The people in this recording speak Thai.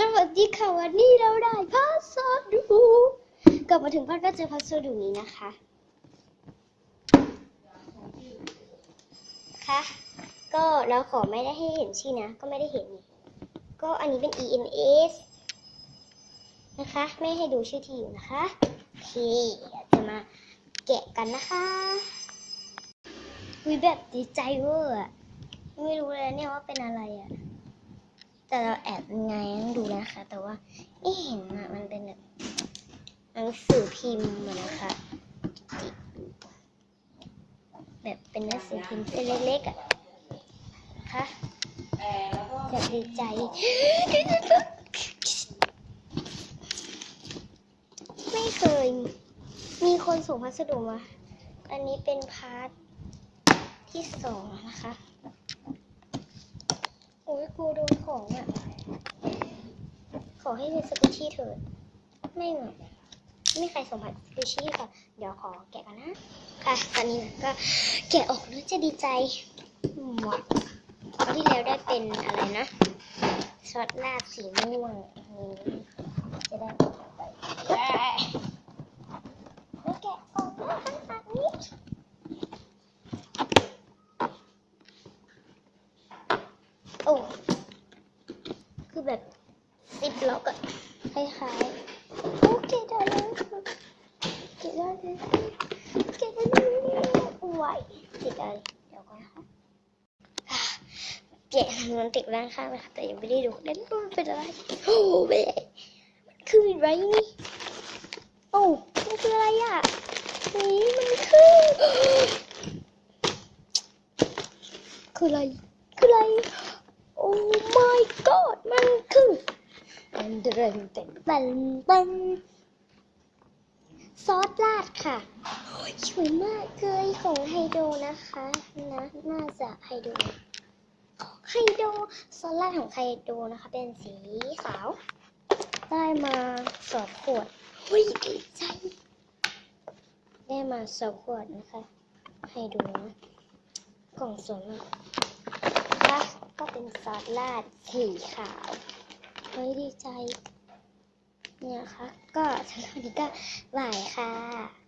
สวัสดีค่ะวันนี้เราได้พัสดุกลับมาถึงบ้านก็เจอพัสดุนี้นะคะค่ะก็เราขอไม่ได้ให้เห็นชื่อนะ ก็ไม่ได้เห็น ก็อันนี้เป็น EMS นะคะ ไม่ให้ดูชื่อที่อยู่นะคะโอเคจะมาแกะกันนะคะวิแบบดีใจเวอร์อะไม่รู้เลยเนี่ยว่าเป็นอะไรอะ แต่เราแอบไงต้องดูนะคะ แต่ว่าไม่เห็นอะมันเป็นแบบหนังสือพิมพ์อะนะคะ แบบเป็นหนังสือพิมพ์เส้นเล็กๆอะนะคะแบบดีใจไม่เคยมีคนส่งพัสดุมา อันนี้เป็นพาร์ทที่สองนะคะ โอ้ยกลัวโดนของอะ ขอให้เป็นสกุชี่เถิดไม่เหมือนไม่ใครสมบัติสกุชี่ค่ะ เดี๋ยวขอแกะกันนะ ค่ะ ตอนนี้ก็แกะออกแล้วจะดีใจหมดที่แล้วได้เป็นอะไรนะช็อตลาดสีม่วงนี่จะได้ไปไม่แกะออกแล้วขนาดนี้ โอ้ คือแบบซิปล็อกอะคล้ายๆ โอเคได้เลยเก็บได้เลยเก็บได้เลยไหวติดอะไรเดี๋ยวก่อนนะคะอะเก็บมันติดด้านข้างนะคะแต่ยังไม่ได้ดูเล่นมันเป็นอะไร โอ้เบ้มันคืออะไรนี่โอ้มันคืออะไรอะนี่มันคือคืออะไรคืออะไร my god มันคือตันเดนเต็นตันตันซอสราดค่ะโอ้ยสวยมากเลยของไฮโดนะคะนะน่าจะไฮโดของไฮโดซอสราดของไฮโดนะคะ เป็นสีขาว ได้มาสองขวดเฮ้ยดีใจได้มาสองขวดนะคะไฮโดนะกล่องสวยมาก เป็นซอสราดสีขาวเฮ้ยดีใจ เนี่ยค่ะ ก็สำหรับวันนี้ก็บายค่ะ